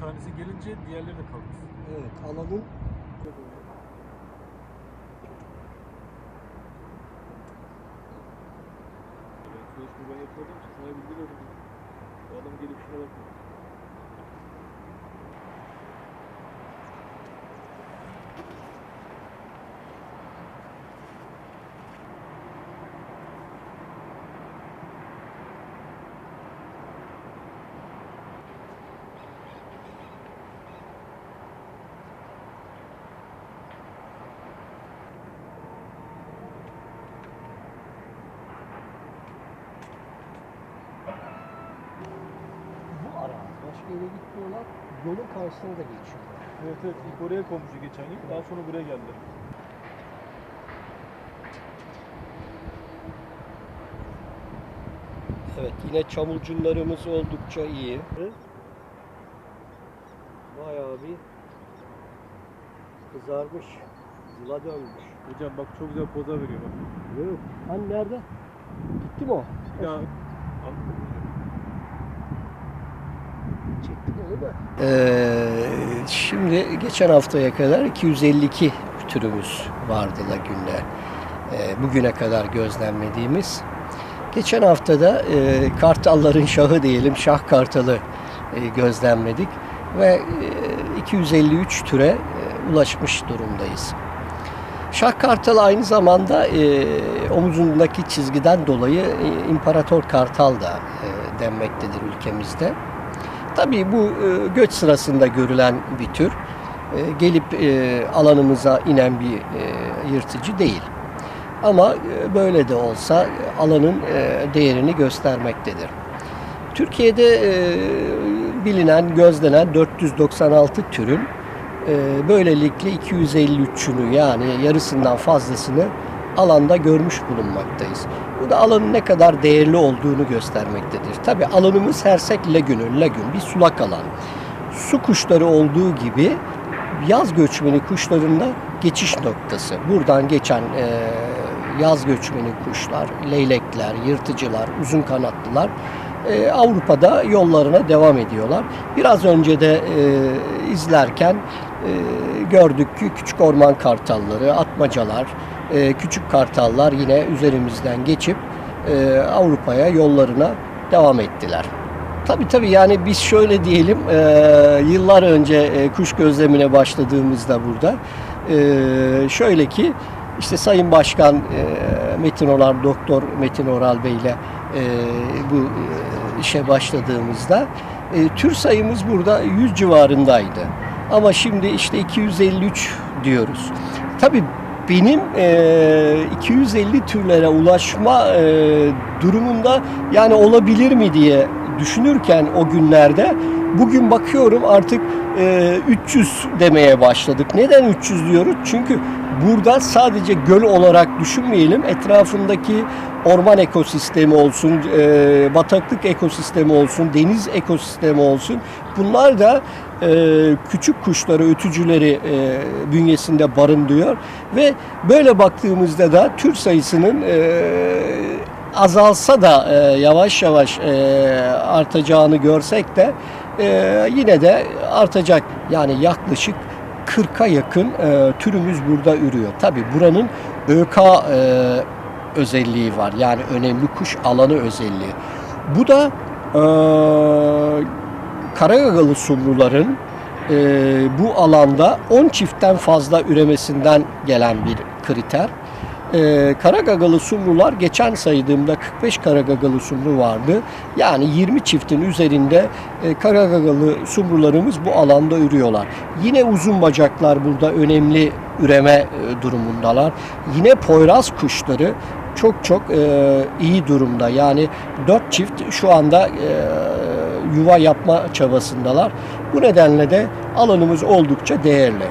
tanesi gelince diğerleri de kalmaz. Evet, alanın Ben sözleşme ben için sana bildiriyorum. O adam gelip şuna bakmıyor. Başka yere gitmiyorlar. Yolun karşısına da geçiyorlar. Evet evet ilk oraya komşu geçen yıl. Daha sonra buraya geldiler. Evet, yine çamurcunlarımız oldukça iyi. Bayağı bir kızarmış. Zıla dönmüş. Hocam bak çok güzel poza veriyor bak. Evet. Hani nerede? Gitti mi o? Bir daha Ee, şimdi geçen haftaya kadar 252 türümüz vardı lagünde. Ee, bugüne kadar gözlemlediğimiz. Geçen haftada e, kartalların şahı diyelim, şah kartalı e, gözlemledik ve e, 253 türe e, ulaşmış durumdayız. Şah kartal aynı zamanda e, omuzundaki çizgiden dolayı e, imparator kartal da e, denmektedir ülkemizde. Tabii bu e, göç sırasında görülen bir tür. E, gelip e, alanımıza inen bir e, yırtıcı değil. Ama e, böyle de olsa e, alanın e, değerini göstermektedir. Türkiye'de e, bilinen, gözlenen 496 türün e, böylelikle 253'ünü yani yarısından fazlasını alanda görmüş bulunmaktayız. Bu da alanın ne kadar değerli olduğunu göstermektedir. Tabi alanımız Hersek Lagünü, lagün bir sulak alan. Su kuşları olduğu gibi yaz göçmeni kuşlarında geçiş noktası. Buradan geçen e, yaz göçmeni kuşlar, leylekler, yırtıcılar, uzun kanatlılar e, Avrupa'da yollarına devam ediyorlar. Biraz önce de e, izlerken e, gördük ki küçük orman kartalları, atmacalar, e, küçük kartallar yine üzerimizden geçip e, Avrupa'ya yollarına devam ettiler. Tabii tabii yani biz şöyle diyelim e, yıllar önce e, kuş gözlemine başladığımızda burada e, şöyle ki işte Sayın Başkan e, Metin Oral, Doktor Metin Oral Bey ile e, bu e, işe başladığımızda e, tür sayımız burada 100 civarındaydı. Ama şimdi işte 253 diyoruz. Tabii benim e, 250 türlere ulaşma e, durumunda yani olabilir mi diye düşünürken o günlerde bugün bakıyorum artık e, 300 demeye başladık. Neden 300 diyoruz? Çünkü burada sadece göl olarak düşünmeyelim. Etrafındaki orman ekosistemi olsun, e, bataklık ekosistemi olsun, deniz ekosistemi olsun. Bunlar da e, küçük kuşları, ötücüleri e, bünyesinde barındırıyor ve böyle baktığımızda da tür sayısının e, azalsa da e, yavaş yavaş e, artacağını görsek de e, yine de artacak. Yani yaklaşık 40'a yakın e, türümüz burada ürüyor. Tabi buranın ÖK e, özelliği var. Yani önemli kuş alanı özelliği. Bu da e, Karagagalı sumruların e, bu alanda 10 çiftten fazla üremesinden gelen bir kriter. E, Karagagalı sumrular geçen saydığımda 45 Karagagalı sumru vardı. Yani 20 çiftin üzerinde e, Karagagalı sumrularımız bu alanda ürüyorlar. Yine uzun bacaklar burada önemli üreme e, durumundalar. Yine poyraz kuşları çok çok e, iyi durumda. Yani 4 çift şu anda e, yuva yapma çabasındalar. Bu nedenle de alanımız oldukça değerli.